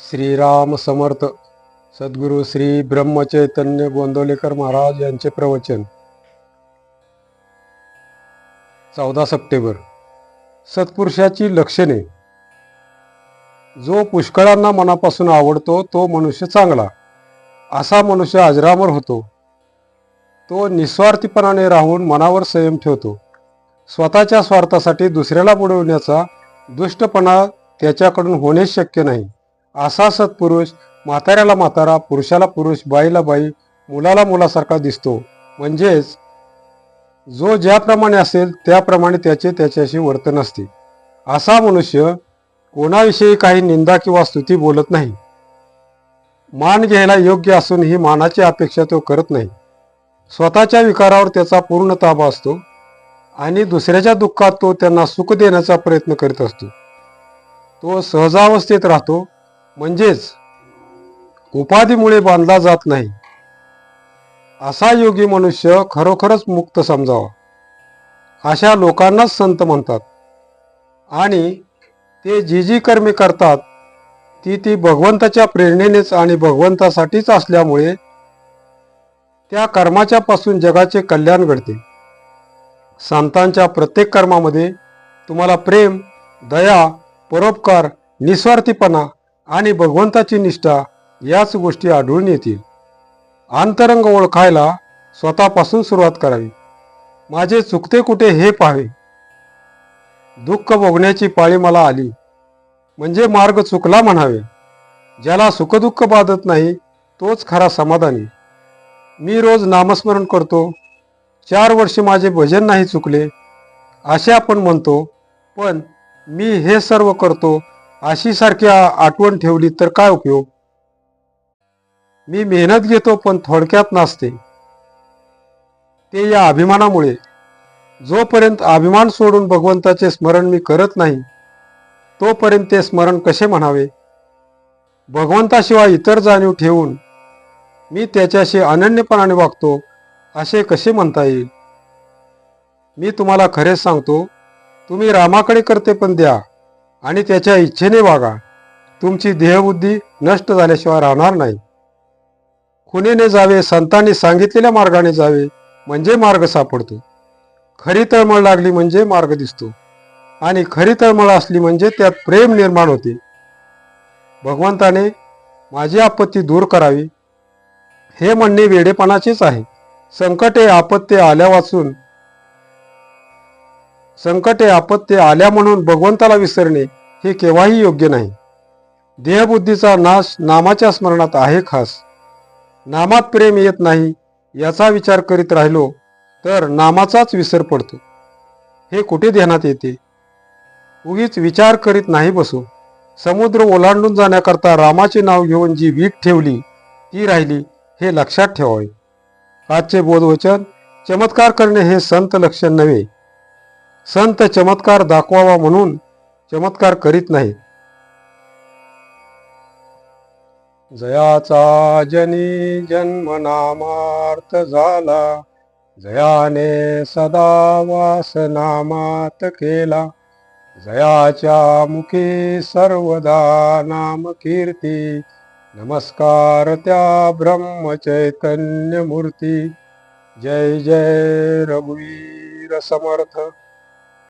श्रीराम समर्थ सद्गुरू श्री ब्रह्मचैतन्य गोंदवलेकर महाराज यांचे प्रवचन. चौदा सप्टेंबर. सत्पुरुषाची लक्षणे. जो पुष्कळांना मनापासून आवडतो तो मनुष्य चांगला. असा मनुष्य अजरामर होतो. तो निस्वार्थीपणाने राहून मनावर संयम ठेवतो. स्वतःच्या स्वार्थासाठी दुसऱ्याला बुडवण्याचा दुष्टपणा त्याच्याकडून होणेच शक्य नाही. असा सत्पुरुष म्हाताऱ्याला म्हातारा पुरुषाला पुरुष बाईला बाई मुलाला मुलासारखा दिसतो. म्हणजेच जो ज्याप्रमाणे असेल त्याप्रमाणे त्याचे त्याच्याशी वर्तन असते. असा मनुष्य कोणाविषयी काही निंदा किंवा स्तुती बोलत नाही. मान घ्यायला योग्य असून ही मानाची अपेक्षा तो करत नाही. स्वतःच्या विकारावर त्याचा पूर्ण ताबा असतो आणि दुसऱ्याच्या दुःखात तो त्यांना सुख देण्याचा प्रयत्न करीत असतो. तो सहजावस्थेत राहतो म्हणजेच उपाधीमुळे बांधला जात नाही. असा योगी मनुष्य खरोखरच मुक्त समजावा. अशा लोकांनाच संत म्हणतात. आणि ते जी जी कर्मे करतात ती ती भगवंताच्या प्रेरणेनेच आणि भगवंतासाठीच असल्यामुळे त्या कर्माच्या पासून जगाचे कल्याण घडते. संतांच्या प्रत्येक कर्मामध्ये तुम्हाला प्रेम दया परोपकार निस्वार्थीपणा आणि भगवंताची निष्ठा याच गोष्टी आढळून येतील. अंतरंग ओळखायला स्वतःपासून सुरुवात करावी. माझे चुकते कुठे हे पाहावे. दुःख भोगण्याची पाळी मला आली. म्हणजे मार्ग चुकला म्हणावे. ज्याला सुखदुःख बाधत नाही तोच खरा समाधानी. मी रोज नामस्मरण करतो. चार वर्षे माझे भजन नाही चुकले. असे आपण म्हणतो पण मी हे सर्व करतो अशी सारखी आठवण ठेवली तर काय उपयोग? मी मेहनत घेतो पण थोडक्यात नसते ते या अभिमानामुळे. जोपर्यंत अभिमान सोडून भगवंताचे स्मरण मी करत नाही तोपर्यंत ते स्मरण कसे म्हणावे? भगवंताशिवाय इतर जाणीव ठेवून मी त्याच्याशी अनन्यपणाने वागतो असे कसे म्हणता येईल? मी तुम्हाला खरेच सांगतो तुम्ही रामाकडे करते पण द्या. आणि त्याच्या इच्छेने वागा. तुमची देहबुद्धी नष्ट झाल्याशिवाय राहणार नाही. खुनेने जावे संतांनी सांगितलेल्या मार्गाने जावे म्हणजे मार्ग सापडतो. खरी तळमळ लागली म्हणजे मार्ग दिसतो. आणि खरी तळमळ असली म्हणजे त्यात प्रेम निर्माण होते. भगवंताने माझी आपत्ती दूर करावी. हे म्हणणे वेडेपणाचेच आहे. संकटे आपत्ती आल्या वाचून संकटे आपत्ती आल्या म्हणून भगवंताला विसरणे हे केव्हाही योग्य नाही. देहबुद्धीचा नाश नामाच्या स्मरणात आहे खास. नामात प्रेम येत नाही याचा विचार करीत राहिलो तर नामाचाच विसर पडतो. हे कुठे ध्यानात येते? उगीच विचार करीत नाही बसू. समुद्र ओलांडून जाण्याकरता रामाचे नाव घेऊन जी वीट ठेवली ती राहिली हे लक्षात ठेवावे. आजचे बोधवचन चमत्कार करणे हे संत लक्षण नव्हे. संत चमत्कार दाखवावा म्हणून चमत्कार करीत नाही. जयाचा जनी जन्मनामार्थ झाला जयाने सदा वासनामात केला. जयाच्या मुखी सर्वदा नाम कीर्ती नमस्कार त्या ब्रह्म चैतन्य मूर्ती जय जय रघुवीर समर्थ.